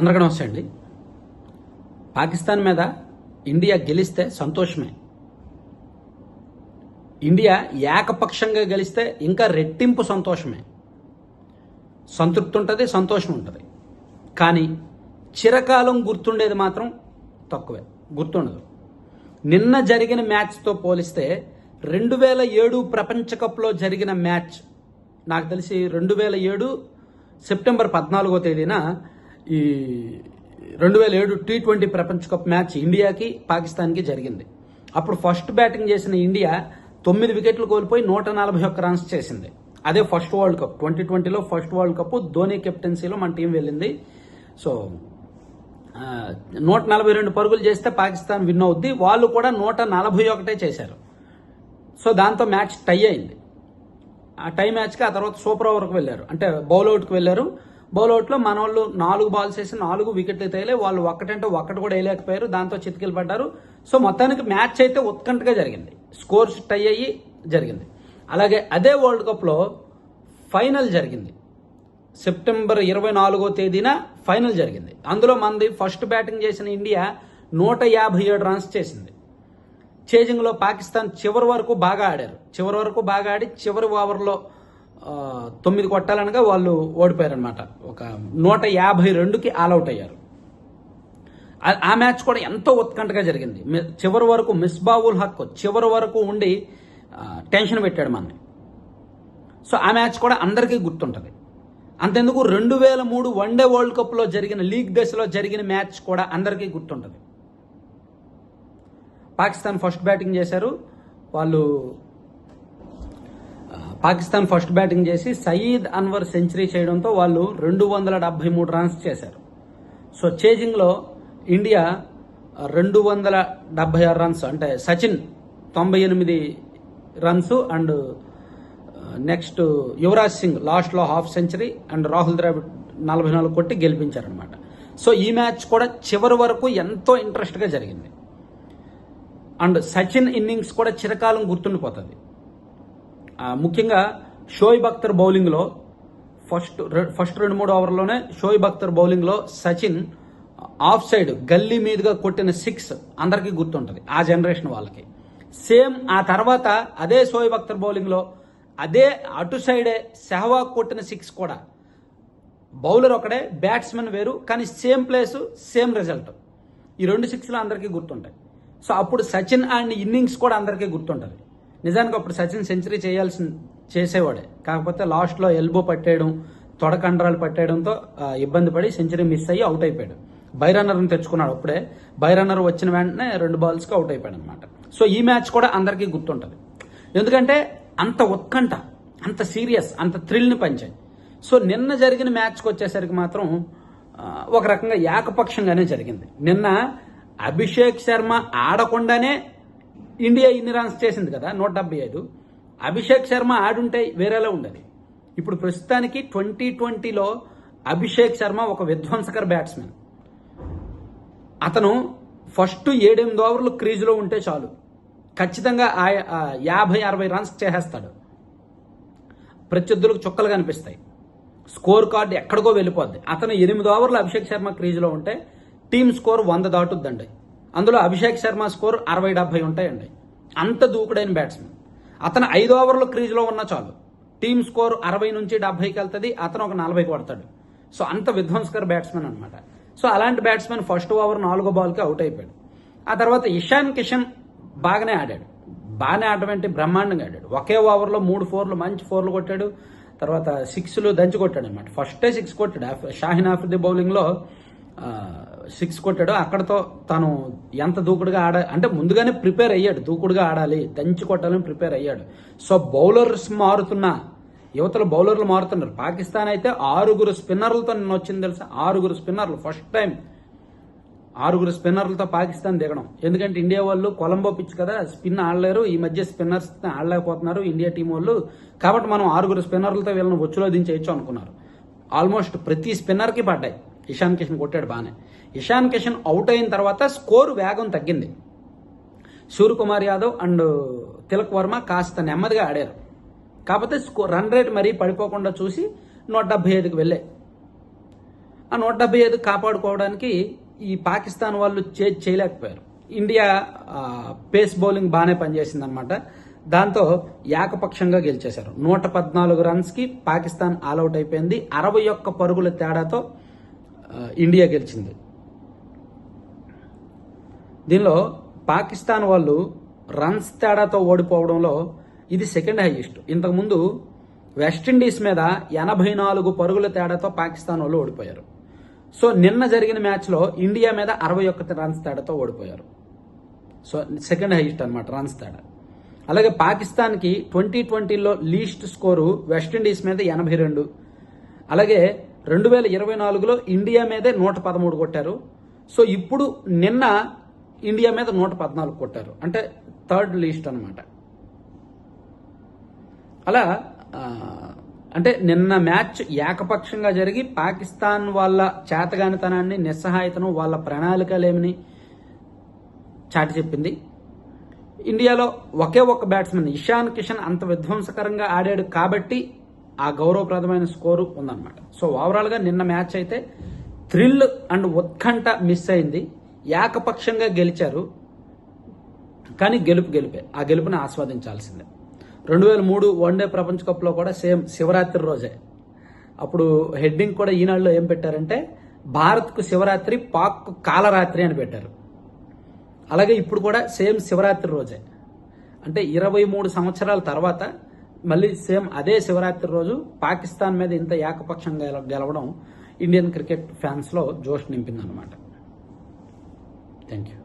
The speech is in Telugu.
అందరికీ నమస్తే అండి. పాకిస్తాన్ మీద ఇండియా గెలిస్తే సంతోషమే. ఇండియా ఏకపక్షంగా గెలిస్తే ఇంకా రెట్టింపు సంతోషమే. సంతృప్తి ఉంటుంది సంతోషం ఉంటుంది కానీ చిరకాలం గుర్తుండేది మాత్రం తక్కువే గుర్తుండదు. నిన్న జరిగిన మ్యాచ్తో పోలిస్తే రెండు వేల ఏడు ప్రపంచ కప్లో జరిగిన మ్యాచ్ నాకు తెలిసి రెండు వేల ఏడు సెప్టెంబర్ పద్నాలుగో తేదీన ఈ రెండు వేల ఏడు టీ ట్వంటీ ప్రపంచ కప్ మ్యాచ్ ఇండియాకి పాకిస్తాన్కి జరిగింది. అప్పుడు ఫస్ట్ బ్యాటింగ్ చేసిన ఇండియా తొమ్మిది వికెట్లు కోల్పోయి నూట నలభై ఒక్క రన్స్ చేసింది. అదే ఫస్ట్ వరల్డ్ కప్. ట్వంటీ ట్వంటీలో ఫస్ట్ వరల్డ్ కప్ ధోని కెప్టెన్సీలో మన టీం వెళ్ళింది. సో నూట నలభై రెండు పరుగులు చేస్తే పాకిస్తాన్ విన్ అవుద్ది. వాళ్ళు కూడా నూట నలభై ఒకటే చేశారు. సో దాంతో మ్యాచ్ టై అయింది. ఆ టై మ్యాచ్కి ఆ తర్వాత సూపర్ ఓవర్కి వెళ్ళారు. అంటే బౌల్ అవుట్కి వెళ్ళారు. బౌల్అవుట్లో మన వాళ్ళు నాలుగు బాల్స్ వేసి నాలుగు వికెట్లు తేలే వాళ్ళు ఒక్కటంటే ఒక్కటి కూడా వేయలేకపోయారు. దాంతో చితికిలు పడ్డారు. సో మొత్తానికి మ్యాచ్ అయితే ఉత్కంఠగా జరిగింది. స్కోర్స్ టై అయ్యి జరిగింది. అలాగే అదే వరల్డ్ కప్లో ఫైనల్ జరిగింది. సెప్టెంబర్ ఇరవై నాలుగో తేదీన ఫైనల్ జరిగింది. అందులో మంది ఫస్ట్ బ్యాటింగ్ చేసిన ఇండియా నూట యాభై ఏడు రన్స్ చేసింది. చేజింగ్లో పాకిస్తాన్ చివరి వరకు బాగా ఆడారు. చివరి వరకు బాగా ఆడి చివరి ఓవర్లో తొమ్మిది కొట్టాలనగా వాళ్ళు ఓడిపోయారనమాట ఒక నూట యాభై రెండుకి ఆల్అవుట్ అయ్యారు. ఆ- మ్యాచ్ కూడా ఎంతో ఉత్కంఠగా జరిగింది. చివరి వరకు మిస్బావుల్ హక్ చివరి వరకు ఉండి టెన్షన్ పెట్టాడు మనని సో ఆ మ్యాచ్ కూడా అందరికీ గుర్తుంటుంది. అంతెందుకు రెండు వేల మూడు వన్డే వరల్డ్ కప్లో జరిగిన లీగ్ దశలో జరిగిన మ్యాచ్ కూడా అందరికీ గుర్తుంటుంది. పాకిస్తాన్ ఫస్ట్ బ్యాటింగ్ చేశారు. వాళ్ళు పాకిస్తాన్ ఫస్ట్ బ్యాటింగ్ చేసి సయీద్ అన్వర్ సెంచరీ చేయడంతో వాళ్ళు రెండు వందల డెబ్బై మూడు రన్స్ చేశారు. సో చేజింగ్లో ఇండియా రెండు వందల డెబ్బై ఆరు రన్స్ అంటే సచిన్ తొంభై ఎనిమిది runs and uh, next Yuvraj Singh లాస్ట్లో half century and Rahul Dravid నలభై నాలుగు కొట్టి గెలిపించారనమాట సో ఈ మ్యాచ్ కూడా చివరి వరకు ఎంతో ఇంట్రెస్ట్గా జరిగింది. అండ్ సచిన్ ఇన్నింగ్స్ కూడా చిరకాలం గుర్తుండిపోతుంది. ముఖ్యంగా షోయిబ్ అఖ్తర్ బౌలింగ్లో ఫస్ట్ ఫస్ట్ రెండు మూడు ఓవర్లోనే షోయిబ్ అఖ్తర్ బౌలింగ్లో సచిన్ ఆఫ్ సైడ్ గల్లీ మీదుగా కొట్టిన సిక్స్ అందరికీ గుర్తుంటుంది ఆ జనరేషన్ వాళ్ళకి. సేమ్ ఆ తర్వాత అదే షోయిబ్ అఖ్తర్ బౌలింగ్లో అదే అటు సైడే సెహవాగ్ కొట్టిన సిక్స్ కూడా. బౌలర్ ఒకడే బ్యాట్స్మెన్ వేరు కానీ సేమ్ ప్లేస్ సేమ్ రిజల్ట్. ఈ రెండు సిక్స్లు అందరికీ గుర్తుంటాయి. సో అప్పుడు సచిన్ అండ్ ఇన్నింగ్స్ కూడా అందరికీ గుర్తుంటుంది. నిజానికి అప్పుడు సచిన్ సెంచరీ చేయాల్సి చేసేవాడే. కాకపోతే లాస్ట్లో ఎల్బో పట్టేయడం తొడ కండరాలు పట్టేయడంతో ఇబ్బంది పడి సెంచరీ మిస్ అయ్యి అవుట్ అయిపోయాడు. బై రన్నర్ని తెచ్చుకున్నాడు అప్పుడే. బై రన్నర్ వచ్చిన వెంటనే రెండు బాల్స్కి అవుట్ అయిపోయాడు అనమాట సో ఈ మ్యాచ్ కూడా అందరికీ గుర్తుంటుంది. ఎందుకంటే అంత ఉత్కంఠ అంత సీరియస్ అంత థ్రిల్ని పంచాయి. సో నిన్న జరిగిన మ్యాచ్కి వచ్చేసరికి మాత్రం ఒక రకంగా ఏకపక్షంగానే జరిగింది. నిన్న అభిషేక్ శర్మ ఆడకుండానే ఇండియా ఇన్ని రన్స్ చేసింది కదా నూట డెబ్బై ఐదు. అభిషేక్ శర్మ ఆడుంటే వేరేలా ఉండేది. ఇప్పుడు ప్రస్తుతానికి ట్వంటీ ట్వంటీలో అభిషేక్ శర్మ ఒక విధ్వంసకర బ్యాట్స్మెన్. అతను ఫస్ట్ ఏడెనిమిది ఓవర్లు క్రీజులో ఉంటే చాలు. ఖచ్చితంగా ఆ- యాభై అరవై రన్స్ చేసేస్తాడు. ప్రత్యర్థులకు చుక్కలు కనిపిస్తాయి స్కోర్ కార్డు ఎక్కడికో వెళ్ళిపోద్ది. అతను ఎనిమిది ఓవర్లు అభిషేక్ శర్మ క్రీజులో ఉంటే టీమ్ స్కోర్ వంద దాటుద్దండి. అందులో అభిషేక్ శర్మ స్కోర్ అరవై డెబ్బై ఉంటాయండి. అంత దూకుడైన బ్యాట్స్మెన్. అతను ఐదు ఓవర్లు క్రీజ్లో ఉన్న చాలు. టీమ్ స్కోర్ అరవై నుంచి డెబ్బైకి వెళ్తుంది అతను ఒక నలభైకి పడతాడు. సో అంత విధ్వంసకర బ్యాట్స్మెన్ అనమాట సో అలాంటి బ్యాట్స్మెన్ ఫస్ట్ ఓవర్ నాలుగో బాల్కి అవుట్ అయిపోయాడు. ఆ తర్వాత ఇషాన్ కిషన్ బాగానే ఆడాడు. బాగానే ఆడటం బ్రహ్మాండంగా ఆడాడు. ఒకే ఓవర్లో మూడు ఫోర్లు మంచి ఫోర్లు కొట్టాడు. తర్వాత సిక్స్లు దంచి కొట్టాడు అనమాట ఫస్టే సిక్స్ కొట్టాడు. షాహిన్ ఆఫ్రిది బౌలింగ్లో సిక్స్ కొట్టాడు అక్కడతో తను ఎంత దూకుడుగా ఆడ అంటే ముందుగానే ప్రిపేర్ అయ్యాడు దూకుడుగా ఆడాలి దంచి కొట్టాలని ప్రిపేర్ అయ్యాడు. సో బౌలర్స్ మారుతున్నా యువతలు బౌలర్లు మారుతున్నారు. పాకిస్తాన్ అయితే ఆరుగురు స్పిన్నర్లతో నిన్న వచ్చింది తెలుసా? ఆరుగురు స్పిన్నర్లు ఫస్ట్ టైం. ఆరుగురు స్పిన్నర్లతో పాకిస్తాన్ దిగడం. ఎందుకంటే ఇండియా వాళ్ళు కొలంబో పిచ్ కదా స్పిన్ ఆడలేరు ఈ మధ్య స్పిన్నర్స్ ఆడలేకపోతున్నారు ఇండియా టీం వాళ్ళు. కాబట్టి మనం ఆరుగురు స్పిన్నర్లతో వీళ్ళని ఒచ్చులో దించేయచ్చు అనుకున్నారు. ఆల్మోస్ట్ ప్రతి స్పిన్నర్కి పడ్డాయి. ఇషాన్ కిషన్ కొట్టాడు బాగానే ఇషాన్ కిషన్ అవుట్ అయిన తర్వాత స్కోర్ వేగం తగ్గింది. సూర్యకుమార్ యాదవ్ అండ్ తిలక్ వర్మ కాస్త నెమ్మదిగా ఆడారు. కాకపోతే స్కో రన్ రేట్ మరీ పడిపోకుండా చూసి నూట డెబ్బై ఐదుకి వెళ్ళాయి ఆ నూట డెబ్బై ఐదు కాపాడుకోవడానికి ఈ పాకిస్తాన్ వాళ్ళు చే చేయలేకపోయారు. ఇండియా పేస్ బౌలింగ్ బాగానే పనిచేసింది అనమాట దాంతో ఏకపక్షంగా గెలిచేశారు. నూట పద్నాలుగు రన్స్కి పాకిస్తాన్ ఆల్అవుట్ అయిపోయింది. అరవై ఒక్క పరుగుల తేడాతో ఇండియా గెలిచింది. దీనిలో పాకిస్తాన్ వాళ్ళు రన్స్ తేడాతో ఓడిపోవడంలో ఇది సెకండ్ హైయెస్ట్. ఇంతకుముందు వెస్టిండీస్ మీద ఎనభై నాలుగు పరుగుల తేడాతో పాకిస్తాన్ వాళ్ళు ఓడిపోయారు. సో నిన్న జరిగిన మ్యాచ్లో ఇండియా మీద అరవై ఒక్క రన్స్ తేడాతో ఓడిపోయారు. సో సెకండ్ హైయెస్ట్ అనమాట రన్స్ తేడా. అలాగే పాకిస్తాన్కి ట్వంటీ ట్వంటీలో లీస్ట్ స్కోరు వెస్టిండీస్ మీద ఎనభై రెండు. అలాగే రెండు వేల ఇరవై నాలుగులో ఇండియా మీదే నూట పదమూడు కొట్టారు. సో ఇప్పుడు నిన్న ఇండియా మీద నూట పద్నాలుగు కొట్టారు. అంటే థర్డ్ లీస్ట్ అనమాట అలా అంటే నిన్న మ్యాచ్ ఏకపక్షంగా జరిగి పాకిస్తాన్ వాళ్ళ చేతగానితనాన్ని నిస్సహాయతను వాళ్ళ ప్రణాళికలేమిని చాటి చెప్పింది. ఇండియాలో ఒకే ఒక్క బ్యాట్స్మెన్ ఇషాన్ కిషన్ అంత విధ్వంసకరంగా ఆడాడు కాబట్టి ఆ గౌరవప్రదమైన స్కోరు ఉందన్నమాట. సో ఓవరాల్గా నిన్న మ్యాచ్ అయితే థ్రిల్ అండ్ ఉత్కంఠ మిస్ అయింది. ఏకపక్షంగా గెలిచారు. కానీ గెలుపు గెలిపే ఆ గెలుపుని ఆస్వాదించాల్సిందే. రెండు వేల మూడు వన్డే ప్రపంచ కప్లో కూడా సేమ్ శివరాత్రి రోజే. అప్పుడు హెడ్డింగ్ కూడా ఈనాడులో ఏం పెట్టారంటే భారత్కు శివరాత్రి పాక్ కాలరాత్రి అని పెట్టారు. అలాగే ఇప్పుడు కూడా సేమ్ శివరాత్రి రోజే. అంటే ఇరవై మూడు సంవత్సరాల తర్వాత మళ్ళీ సేమ్ అదే శివరాత్రి రోజు పాకిస్తాన్ మీద ఇంత ఏకపక్షంగా గెల- గెలవడం ఇండియన్ క్రికెట్ ఫ్యాన్స్లో జోష్ నింపిందనమాట థ్యాంక్ యూ